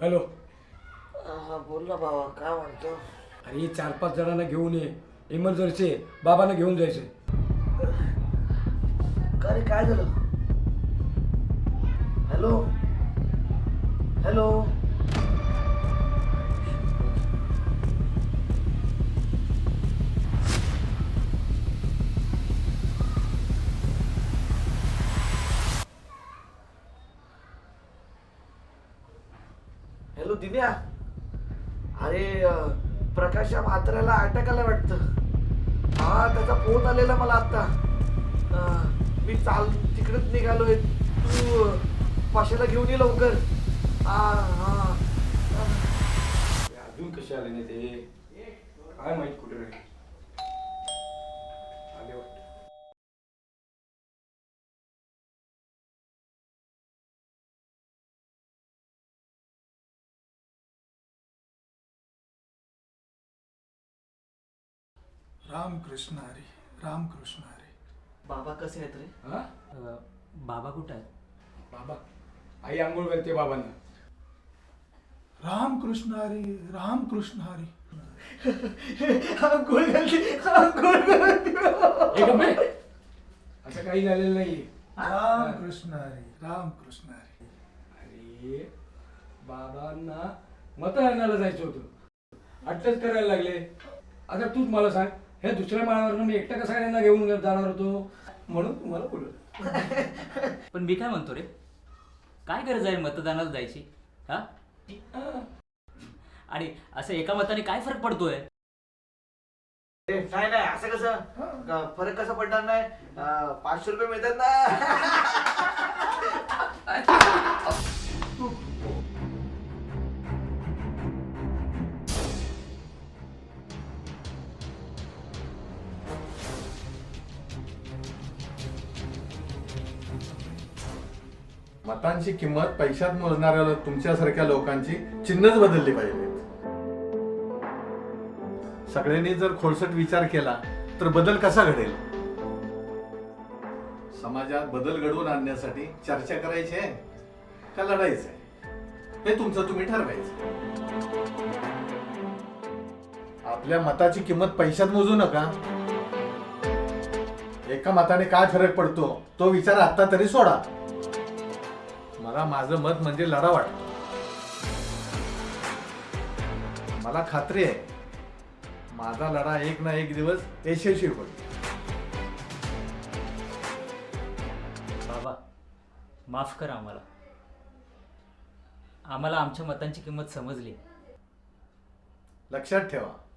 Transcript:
Hello. हा बोल ना बाबा काय म्हणतो? अरे चार पाच जणांना घेऊन ये. इमर्जन्सी आहे. बाबांना घेऊन जायचं का रे काय झालं? हॅलो? हॅलो? हॅलो दिन्या अरे अं, प्रकाश या अटॅक वाटतं. हा त्याचा फोन आलेला मला आत्ता मी चाल तिकडेच निघालोय. तू पाशाला घेऊन ये लवकर. अजून कसे आले नाही ते? काय माहीत कुठे राहील? रामकृष्ण हरी रामकृष्ण हरी. बाबा कसे आहेत रे? हा? अ, बाबा कुठं आहेत? बाबा आई आंघोळ घालते बाबांना. रामकृष्ण हरी रामकृष्ण हरी. अंघोळ घालते, अंघोळ घालते. हे गप्पे. असं काही झालेलं नाही रामकृष्ण हरी रामकृष्ण हरी. अरे बाबांना मत आणायला जायचं होतं. अटॅच करायला लागले. आता तूच मला सांग. हे दुसऱ्या माळावरनं मी एकटा कसा यांना घेऊन जाणार होतो? म्हणून तुम्हाला बोललो पण मी काय म्हणतो रे? काय गरज आहे मतदानाला जायची? हा? आणि असं एका मताने काय फरक पडतोय? नाही नाही असं कसं? का- फरक कसा पडणार नाही? पाचशे रुपये मिळतात ना? मतांची किंमत पैशात मोजणाऱ्या तुमच्यासारख्या लोकांची चिन्हच बदलली पाहिजे. सगळ्यांनी जर खोलसट विचार केला तर बदल कसा घडेल? समाजात बदल घडवून आणण्यासाठी चर्चा करायची आहे का लढायचं आहे? हे तुमचं तुम्ही ठरवायचं. आपल्या मताची किंमत पैशात मोजू नका. एका मताने काय फरक पडतो तो विचार आता तरी सोडा. मला माझं मत म्हणजे लढा वाटतो मला खात्री आहे माझा लढा एक ना एक दिवस यशस्वी होईल. बाबा माफ करा आम्हाला. आम्हाला आमच्या मतांची किंमत समजली. लक्षात ठेवा.